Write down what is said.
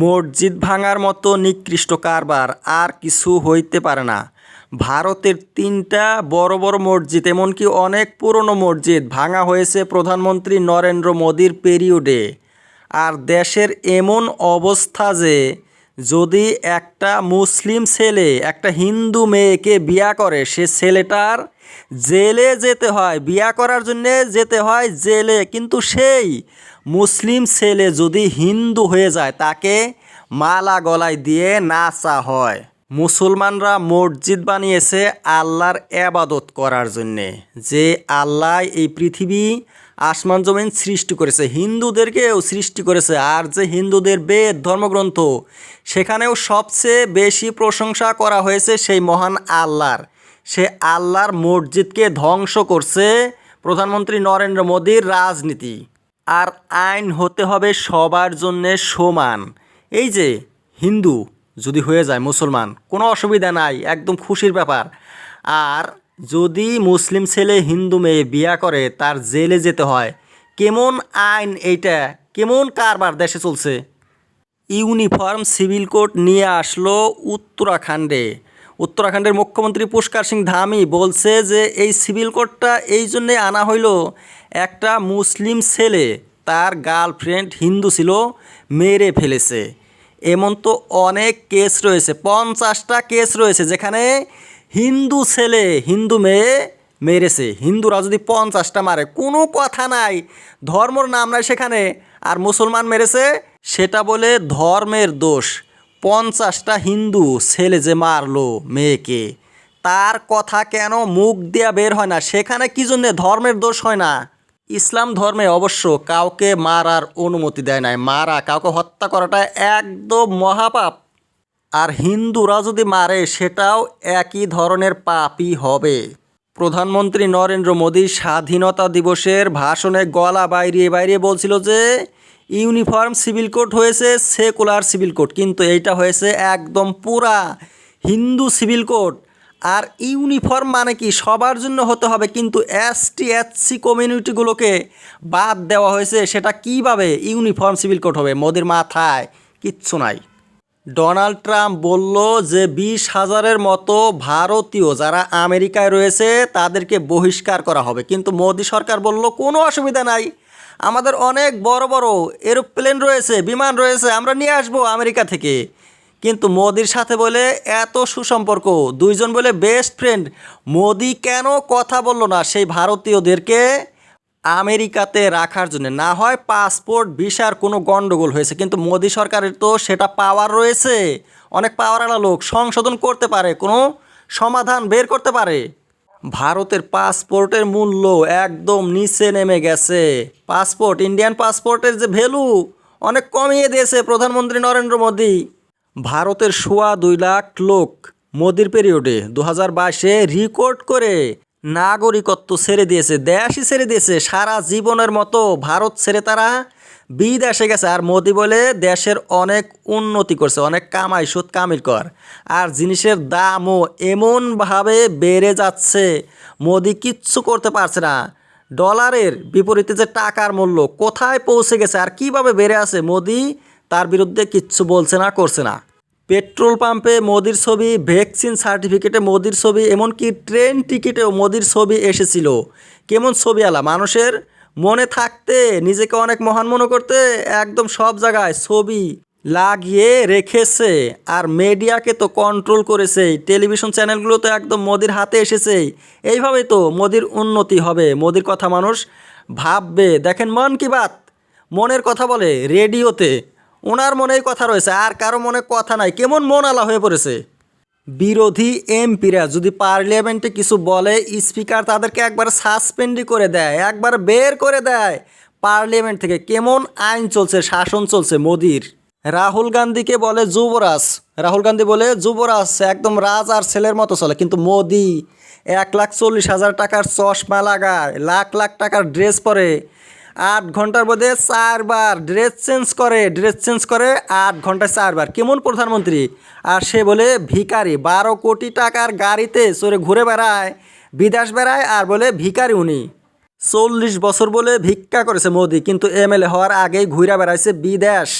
মসজিদ ভাঙার মতো নিকৃষ্ট কারবার আর কিছু হইতে পারে না। ভারতের তিনটা বড় বড় মসজিদ, এমনকি অনেক পুরনো মসজিদ ভাঙা হয়েছে প্রধানমন্ত্রী নরেন্দ্র মোদীর পেরিয়ডে আর দেশের এমন অবস্থা যে যদি একটা মুসলিম ছেলে, একটা হিন্দু মেয়েকে বিয়া করে, সে ছেলেটার জেলে যেতে হয়, বিয়া করার জন্য যেতে হয় জেলে, কিন্তু সেই মুসলিম ছেলে যদি হিন্দু হয়ে যায়, তাকে মালা গলায় দিয়ে নাচা হয়। মুসলমানরা মসজিদ বানিয়েছে আল্লাহর এবাদত করার জন্যে, যে আল্লাহ এই পৃথিবী আসমান জমিন সৃষ্টি করেছে। হিন্দুদেরকেও সৃষ্টি করেছে। আর যে হিন্দুদের বেদ, ধর্মগ্রন্থ, সেখানেও সবচেয়ে বেশি প্রশংসা করা হয়েছে সেই মহান আল্লাহর। সে আল্লাহর মসজিদকে ধ্বংস করছে প্রধানমন্ত্রী নরেন্দ্র মোদীর রাজনীতি। আর আইন হতে হবে সবার জন্যে সমান। এই যে হিন্দু যদি হয়ে যায় মুসলমান, কোনো অসুবিধা নাই, একদম খুশির ব্যাপার। আর যদি মুসলিম ছেলে হিন্দু মেয়ে বিয়া করে, তার জেলে যেতে হয়, কেমন আইন এইটা? কেমন কারবার দেশে চলছে? ইউনিফর্ম সিভিল কোড নিয়ে আসলো উত্তরাখণ্ডে। উত্তরাখণ্ডের মুখ্যমন্ত্রী পুষ্কর সিং ধামি বলছে যে, এই সিভিল কোডটা এই জন্যে আনা হইল, একটা মুসলিম ছেলে, তার গার্লফ্রেন্ড হিন্দু ছিল, মেরে ফেলেছে। এমন তো অনেক কেস রয়েছে, পঞ্চাশটা কেস রয়েছে যেখানে হিন্দু ছেলে, হিন্দু মেয়ে মেরেছে হিন্দুরা যদি পঞ্চাশটা মারে, কোনো কথা নাই। ধর্মর নাম নাই সেখানে। আর মুসলমান মেরেছে সেটা বলে ধর্মের দোষ। পঞ্চাশটা হিন্দু ছেলে যে মারলো মেয়েকে, তার কথা কেন মুখ দেয়া বের হয় না? সেখানে কি জন্যে ধর্মের দোষ হয় না? ইসলাম ধর্মে অবশ্য কাউকে মারার অনুমতি দেয় নাই। মারা, কাউকে হত্যা করাটা একদম মহাপাপ। আর হিন্দুরা যদি মারে, সেটাও একই ধরনের পাপই হবে। প্রধানমন্ত্রী নরেন্দ্র মোদী স্বাধীনতা দিবসের ভাষণে গলা বাইরিয়ে বাইরিয়ে বলছিল যে, ইউনিফর্ম সিভিল কোড হয়েছে, সেকুলার সিভিল কোড। কিন্তু এইটা হয়েছে একদম পুরা হিন্দু সিভিল কোড। আর ইউনিফর্ম মানে কি? সবার জন্য হতে হবে। কিন্তু এস টি সি কমিউনিটিগুলোকে বাদ দেওয়া হয়েছে। সেটা কীভাবে ইউনিফর্ম সিভিল কোড হবে? মোদির মাথায় কিচ্ছু নাই। ডোনাল্ড ট্রাম্প বলল যে বিশ হাজারের মতো ভারতীয় যারা আমেরিকায় রয়েছে তাদেরকে বহিষ্কার করা হবে। কিন্তু মোদী সরকার বলল, কোনো অসুবিধা নাই। আমাদের অনেক বড় বড় এরোপ্লেন রয়েছে, বিমান রয়েছে, আমরা নিয়ে আসব আমেরিকা থেকে। কিন্তু মোদির সাথে বলে এত সুসম্পর্ক, দুইজন বলে বেস্ট ফ্রেন্ড। মোদি কেন কথা বলল না সেই ভারতীয়দেরকে? আমেরিকাতে রাখার জন্য। না হয় পাসপোর্ট, ভিসার কোনো গণ্ডগোল হয়েছে, কিন্তু মোদি সরকারের তো সেটা পাওয়ার রয়েছে। অনেক পাওয়ারওয়ালা লোক সংশোধন করতে পারে, কোনো সমাধান বের করতে পারে। ভারতের পাসপোর্টের মূল্য একদম নিচে নেমে গেছে। পাসপোর্ট, ইন্ডিয়ান পাসপোর্টের যে ভ্যালু অনেক কমিয়ে দিয়েছে প্রধানমন্ত্রী নরেন্দ্র মোদী। ভারতের সোয়া দুই লাখ লোক মোদির পিরিয়ডে দু হাজার বাইশে রেকর্ড করে। নাগরিকত্ব ছেড়ে দিয়েছে, দেশই ছেড়ে দিয়েছে। সারা জীবনের মতো ভারত ছেড়ে তারা বিদেশে গেছে। আর মোদি বলে দেশের অনেক উন্নতি করছে, অনেক কামাই, সুদ কামিল কর। আর জিনিসের দামও এমনভাবে বেড়ে যাচ্ছে, মোদি কিচ্ছু করতে পারছে না। ডলারের বিপরীতে যে টাকার মূল্য কোথায় পৌঁছে গেছে আর কীভাবে বেড়ে আছে, মোদি তার বিরুদ্ধে কিচ্ছু বলছে না, করছে না। পেট্রোল পাম্পে মোদির ছবি, ভ্যাকসিন সার্টিফিকেটে মোদির ছবি, এমনকি ট্রেন টিকিটেও মোদির ছবি এসেছিল। কেমন ছবি আলা, মানুষের মনে থাকতে, নিজেকে অনেক মহান মনে করতে একদম সব জায়গায় ছবি লাগিয়ে রেখেছে। আর মিডিয়াকে তো কন্ট্রোল করেছে, টেলিভিশন চ্যানেলগুলো তো একদম মোদির হাতে এসেছে। এইভাবেই তো মোদির উন্নতি হবে, মোদির কথা মানুষ ভাববে। দেখেন মন কি বাত, মনের কথা বলে রেডিওতে। ওনার মনেই কথা রয়েছে, আর কারও মনে কথা নাই। কেমন মন আলা হয়ে পড়েছে। বিরোধী এমপিরা যদি পার্লামেন্টে কিছু বলে, স্পিকার তাদেরকে একবার সাসপেন্ডই করে দেয়, একবার বের করে দেয়। পার্লামেন্ট থেকে কেমন আইন চলছে, শাসন চলছে মোদির। রাহুল গান্ধীকে বলে যুবরাজ। রাহুল গান্ধী বলে, যুবরাজ একদম রাজ আর ছেলের মতো চলে। কিন্তু মোদি, এক লাখ চল্লিশ হাজার টাকার চশমা লাগায়, লাখ লাখ টাকার ড্রেস পরে। আট ঘণ্টার মধ্যে চারবার ড্রেস চেঞ্জ করে ড্রেস চেঞ্জ করে আট ঘন্টায় চারবার। কেমন প্রধানমন্ত্রী? আর সে বলে ভিকারি বারো কোটি টাকার গাড়িতে চড়ে ঘুরে বেড়ায়, বিদেশ বেড়ায়, আর বলে ভিকারি উনি। চল্লিশ বছর বলে ভিক্ষা করেছে মোদি, কিন্তু এমএলএ হওয়ার আগেই ঘুরে বেড়াইছে বিদেশ।